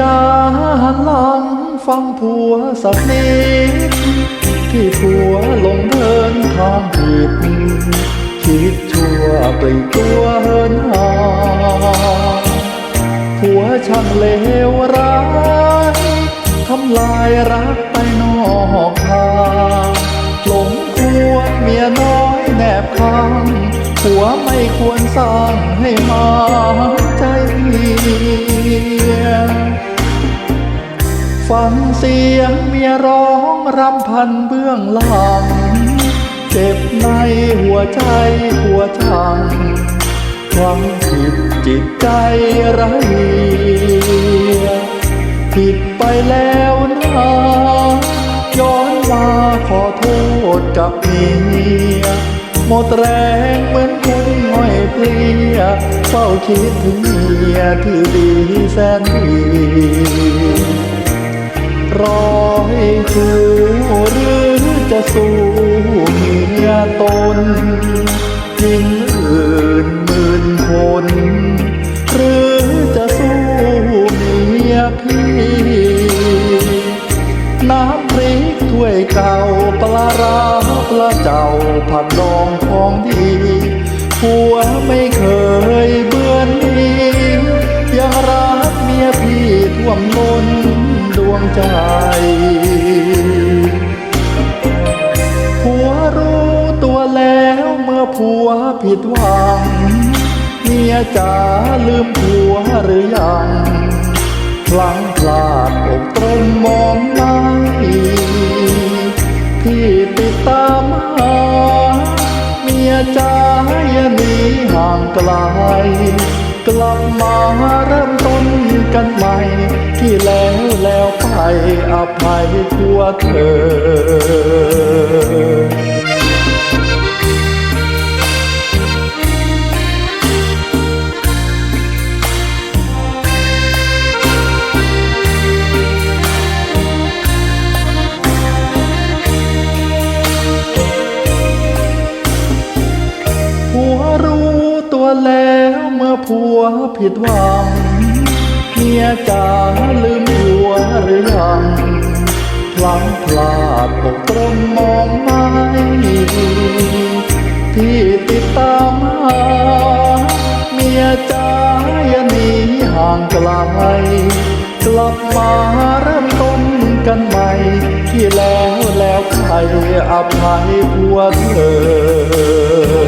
จ้าหันหลังฟังผัวสักนิดที่ผัวลงเดินทางผิดคิดชั่วปลีกตัวเหินหาผัวช่างเลวร้ายทำลายรักไปนอกทางหลงควเมียน้อยแนบข้างผัวไม่ควรสร้างให้มาใจ ฟังเสียงเมียร้องรำพันเบื้องหลัง เจ็บในหัวใจหัวชังความผิดจิตใจไรผิดไปแล้วนะย้อนมาขอโทษกับเมียหมดแรงเหมือนคนห้อยเพลียเฝ้าคิดถึงเมียที่ดีแสนดี ร้อให้ชูหรือจะสู้เมียตนยิงอื่นหมื่นคน หรือจะสู้เมียพี่น้ำพริกถ้วยเก่าปลาร้าปลาเจ้าผักดองของดีผัวไม่เคยเบื่อนี้ยังรักเมียพี่ท่วมล้น ดวงใจ ผัวรู้ตัวแล้วเมื่อผัวผิดหวัง เมียจ๋าลืมผัวหรือยังพลังพลาดอกตรงมองไม่ที่ติดตามหาเมียจ๋าอย่าหนีห่างไกล กลับมาเริ่มต้นกันใหม่ ที่แล้วแล้วไปอภัยทั่วเธอผัวรู้ตัวแล้วเมื่อผัวผิดหวัง ยจ๋าลืมผัวหรือยังพลังพลาดปกตรงมองไม่ที่ติดตามหาเมียจ๋าอย่าหนีห่างไกลกลับมาเริ่มต้นกันใหม่ ที่แล้วแล้วใครอภัยผัวเธอ